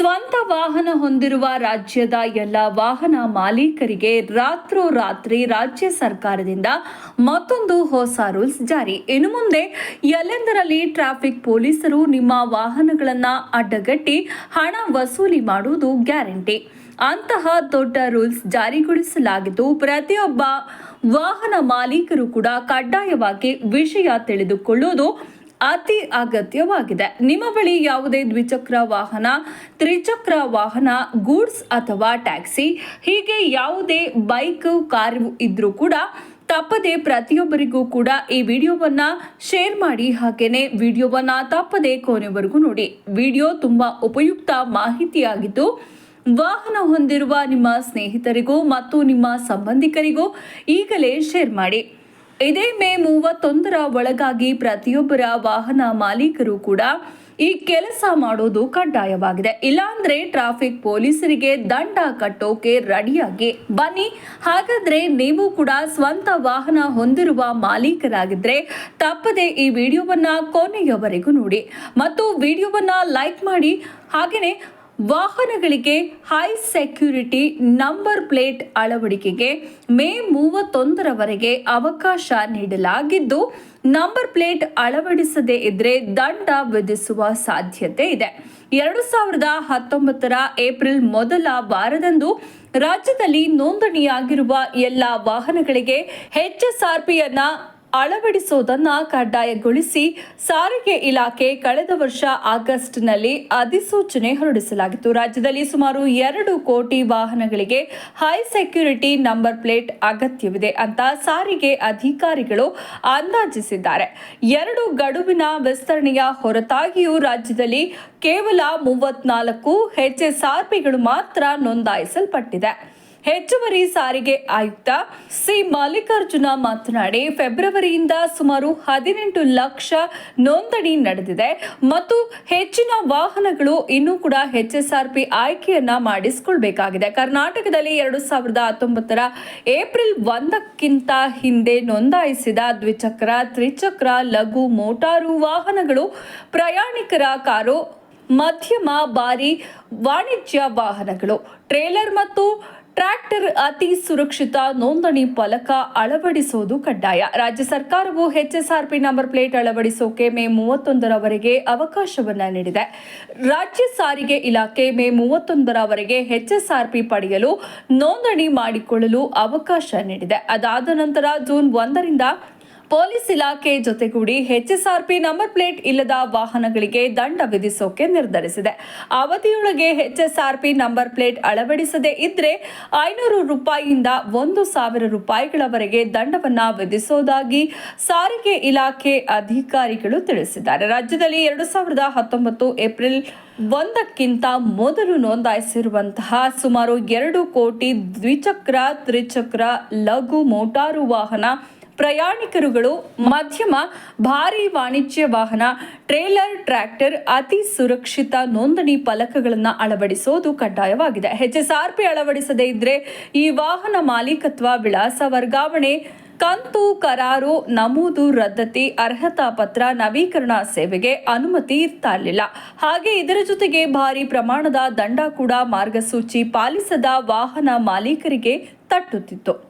ಸ್ವಂತ ವಾಹನ ಹೊಂದಿರುವ ರಾಜ್ಯದ ಎಲ್ಲ ವಾಹನ ಮಾಲೀಕರಿಗೆ ರಾತ್ರೋರಾತ್ರಿ ರಾಜ್ಯ ಸರ್ಕಾರದಿಂದ ಮತ್ತೊಂದು ಹೊಸ ರೂಲ್ಸ್ ಜಾರಿ. ಇನ್ನು ಮುಂದೆ ಎಲ್ಲೆಂದರಲ್ಲಿ ಟ್ರಾಫಿಕ್ ಪೊಲೀಸರು ನಿಮ್ಮ ವಾಹನಗಳನ್ನು ಅಡ್ಡಗಟ್ಟಿ ಹಣ ವಸೂಲಿ ಮಾಡುವುದು ಗ್ಯಾರಂಟಿ. ಅಂತಹ ದೊಡ್ಡ ರೂಲ್ಸ್ ಜಾರಿಗೊಳಿಸಲಾಗಿದ್ದು ಪ್ರತಿಯೊಬ್ಬ ವಾಹನ ಮಾಲೀಕರು ಕೂಡ ಕಡ್ಡಾಯವಾಗಿ ವಿಷಯ ತಿಳಿದುಕೊಳ್ಳುವುದು ಅತಿ ಅಗತ್ಯವಾಗಿದೆ. ನಿಮ್ಮ ಬಳಿ ಯಾವುದೇ ದ್ವಿಚಕ್ರ ವಾಹನ, ತ್ರಿಚಕ್ರ ವಾಹನ, ಗೂಡ್ಸ್ ಅಥವಾ ಟ್ಯಾಕ್ಸಿ, ಹೀಗೆ ಯಾವುದೇ ಬೈಕ್, ಕಾರು ಇದ್ರೂ ಕೂಡ ತಪ್ಪದೆ ಪ್ರತಿಯೊಬ್ಬರಿಗೂ ಕೂಡ ಈ ವಿಡಿಯೋವನ್ನ ಶೇರ್ ಮಾಡಿ. ಹಾಗೇನೆ ವಿಡಿಯೋವನ್ನ ತಪ್ಪದೆ ಕೊನೆವರೆಗೂ ನೋಡಿ. ವಿಡಿಯೋ ತುಂಬಾ ಉಪಯುಕ್ತ ಮಾಹಿತಿಯಾಗಿದ್ದು, ವಾಹನ ಹೊಂದಿರುವ ನಿಮ್ಮ ಸ್ನೇಹಿತರಿಗೂ ಮತ್ತು ನಿಮ್ಮ ಸಂಬಂಧಿಕರಿಗೂ ಈಗಲೇ ಶೇರ್ ಮಾಡಿ. ಇದೇ ಮೇ ಮೂವತ್ತೊಂದರ ಒಳಗಾಗಿ ಪ್ರತಿಯೊಬ್ಬರ ವಾಹನ ಮಾಲೀಕರು ಕೂಡ ಈ ಕೆಲಸ ಮಾಡೋದು ಕಡ್ಡಾಯವಾಗಿದೆ. ಇಲ್ಲಾಂದ್ರೆ ಟ್ರಾಫಿಕ್ ಪೊಲೀಸರಿಗೆ ದಂಡ ಕಟ್ಟೋಕೆ ರೆಡಿಯಾಗಿ ಬನ್ನಿ. ಹಾಗಾದ್ರೆ ನೀವು ಕೂಡ ಸ್ವಂತ ವಾಹನ ಹೊಂದಿರುವ ಮಾಲೀಕರಾಗಿದ್ರೆ ತಪ್ಪದೆ ಈ ವಿಡಿಯೋವನ್ನ ಕೊನೆಯವರೆಗೂ ನೋಡಿ. ಮತ್ತು ವಿಡಿಯೋವನ್ನ ಲೈಕ್ ಮಾಡಿ. ಹಾಗೆಯೇ ವಾಹನಗಳಿಗೆ ಹೈ ಸೆಕ್ಯೂರಿಟಿ ನಂಬರ್ ಪ್ಲೇಟ್ ಅಳವಡಿಕೆಗೆ ಮೇ ಮೂವತ್ತೊಂದರವರೆಗೆ ಅವಕಾಶ ನೀಡಲಾಗಿದ್ದು ನಂಬರ್ ಪ್ಲೇಟ್ ಅಳವಡಿಸದೇ ಇದ್ರೆ ದಂಡ ವಿಧಿಸುವ ಸಾಧ್ಯತೆ ಇದೆ. ಎರಡು ಸಾವಿರದ ಹತ್ತೊಂಬತ್ತರ ಏಪ್ರಿಲ್ ಮೊದಲ ವಾರದಂದು ರಾಜ್ಯದಲ್ಲಿ ನೋಂದಣಿಯಾಗಿರುವ ಎಲ್ಲ ವಾಹನಗಳಿಗೆ ಎಚ್ಎಸ್ಆರ್ಪಿಯನ್ನ ಅಳವಡಿಸುವುದನ್ನ ಕಡ್ಡಾಯಗೊಳಿಸಿ ಸಾರಿಗೆ ಇಲಾಖೆ ಕಳೆದ ವರ್ಷ ಆಗಸ್ಟ್ನಲ್ಲಿ ಅಧಿಸೂಚನೆ ಹೊರಡಿಸಲಾಗಿತ್ತು. ರಾಜ್ಯದಲ್ಲಿ ಸುಮಾರು ಎರಡು ಕೋಟಿ ವಾಹನಗಳಿಗೆ ಹೈ ಸೆಕ್ಯೂರಿಟಿ ನಂಬರ್ ಪ್ಲೇಟ್ ಅಗತ್ಯವಿದೆ ಅಂತ ಸಾರಿಗೆ ಅಧಿಕಾರಿಗಳು ಅಂದಾಜಿಸಿದ್ದಾರೆ. ಎರಡು ಗಡುವಿನ ವಿಸ್ತರಣೆಯ ಹೊರತಾಗಿಯೂ ರಾಜ್ಯದಲ್ಲಿ ಕೇವಲ ಮೂವತ್ನಾಲ್ಕು ಹೆಚ್ಎಸ್ಆರ್ಪಿಗಳು ಮಾತ್ರ ನೋಂದಾಯಿಸಲ್ಪಟ್ಟಿದೆ. ಹೆಚ್ಚುವರಿ ಸಾರಿಗೆ ಆಯುಕ್ತ ಸಿ ಮಲ್ಲಿಕಾರ್ಜುನ ಮಾತನಾಡಿ, ಫೆಬ್ರವರಿಯಿಂದ ಸುಮಾರು ಹದಿನೆಂಟು ಲಕ್ಷ ನೋಂದಣಿ ನಡೆದಿದೆ ಮತ್ತು ಹೆಚ್ಚಿನ ವಾಹನಗಳು ಇನ್ನೂ ಕೂಡ ಎಚ್ಎಸ್ಆರ್ಪಿ ಆಯ್ಕೆಯನ್ನ ಮಾಡಿಸಿಕೊಳ್ಬೇಕಾಗಿದೆ. ಕರ್ನಾಟಕದಲ್ಲಿ ಎರಡು ಸಾವಿರದ ಹತ್ತೊಂಬತ್ತರ ಏಪ್ರಿಲ್ ಒಂದಕ್ಕಿಂತ ಹಿಂದೆ ನೋಂದಾಯಿಸಿದ ದ್ವಿಚಕ್ರ, ತ್ರಿಚಕ್ರ, ಲಘು ಮೋಟಾರು ವಾಹನಗಳು ಪ್ರಯಾಣಿಕರ ಕಾರು ಮಧ್ಯಮ ಬಾರಿ ವಾಣಿಜ್ಯ ವಾಹನಗಳು, ಟ್ರೇಲರ್ ಮತ್ತು ಟ್ರ್ಯಾಕ್ಟರ್ ಅತಿ ಸುರಕ್ಷಿತ ನೋಂದಣಿ ಫಲಕ ಅಳವಡಿಸುವುದು ಕಡ್ಡಾಯ. ರಾಜ್ಯ ಸರ್ಕಾರವು ಎಚ್ಎಸ್ಆರ್ಪಿ ನಂಬರ್ ಪ್ಲೇಟ್ ಅಳವಡಿಸೋಕೆ ಮೇ ಮೂವತ್ತೊಂದರವರೆಗೆ ಅವಕಾಶವನ್ನ ನೀಡಿದೆ. ರಾಜ್ಯ ಸಾರಿಗೆ ಇಲಾಖೆ ಮೇ ಮೂವತ್ತೊಂದರವರೆಗೆ ಎಚ್ಎಸ್ಆರ್ಪಿ ಪಡೆಯಲು ನೋಂದಣಿ ಮಾಡಿಕೊಳ್ಳಲು ಅವಕಾಶ ನೀಡಿದೆ. ಅದಾದ ನಂತರ ಜೂನ್ ಒಂದರಿಂದ ಪೊಲೀಸ್ ಇಲಾಖೆ ಜೊತೆಗೂಡಿ ಹೆಚ್ಎಸ್ಆರ್ಪಿ ನಂಬರ್ ಪ್ಲೇಟ್ ಇಲ್ಲದ ವಾಹನಗಳಿಗೆ ದಂಡ ವಿಧಿಸೋಕೆ ನಿರ್ಧರಿಸಿದೆ. ಅವಧಿಯೊಳಗೆ ಹೆಚ್ಎಸ್ಆರ್ಪಿ ನಂಬರ್ ಪ್ಲೇಟ್ ಅಳವಡಿಸದೇ ಇದ್ರೆ ಐನೂರು ರೂಪಾಯಿಯಿಂದ ಒಂದು ಸಾವಿರ ರೂಪಾಯಿಗಳವರೆಗೆ ದಂಡವನ್ನು ವಿಧಿಸೋದಾಗಿ ಸಾರಿಗೆ ಇಲಾಖೆ ಅಧಿಕಾರಿಗಳು ತಿಳಿಸಿದ್ದಾರೆ. ರಾಜ್ಯದಲ್ಲಿ ಎರಡು ಸಾವಿರದ ಹತ್ತೊಂಬತ್ತು ಏಪ್ರಿಲ್ ಒಂದಕ್ಕಿಂತ ಮೊದಲು ನೋಂದಾಯಿಸಿರುವಂತಹ ಸುಮಾರು ಎರಡು ಕೋಟಿ ದ್ವಿಚಕ್ರ, ತ್ರಿಚಕ್ರ ಲಘು ಮೋಟಾರು ವಾಹನ ಪ್ರಯಾಣಿಕರುಗಳು ಮಧ್ಯಮ ಭಾರಿ ವಾಣಿಜ್ಯ ವಾಹನ, ಟ್ರೇಲರ್, ಟ್ರ್ಯಾಕ್ಟರ್ ಅತಿ ಸುರಕ್ಷಿತ ನೋಂದಣಿ ಫಲಕಗಳನ್ನು ಅಳವಡಿಸುವುದು ಕಡ್ಡಾಯವಾಗಿದೆ. ಹೆಚ್ಎಸ್ಆರ್ಪಿ ಅಳವಡಿಸದೇ ಇದ್ರೆ ಈ ವಾಹನ ಮಾಲೀಕತ್ವ ವಿಳಾಸ ವರ್ಗಾವಣೆ, ಕಂತು, ಕರಾರು, ನಮೂದು, ರದ್ದತಿ, ಅರ್ಹತಾ ಪತ್ರ, ನವೀಕರಣ ಸೇವೆಗೆ ಅನುಮತಿ ಇರ್ತಾ ಇರಲಿಲ್ಲ. ಹಾಗೆ ಇದರ ಜೊತೆಗೆ ಭಾರಿ ಪ್ರಮಾಣದ ದಂಡ ಕೂಡ ಮಾರ್ಗಸೂಚಿ ಪಾಲಿಸದ ವಾಹನ ಮಾಲೀಕರಿಗೆ ತಟ್ಟುತ್ತಿತ್ತು.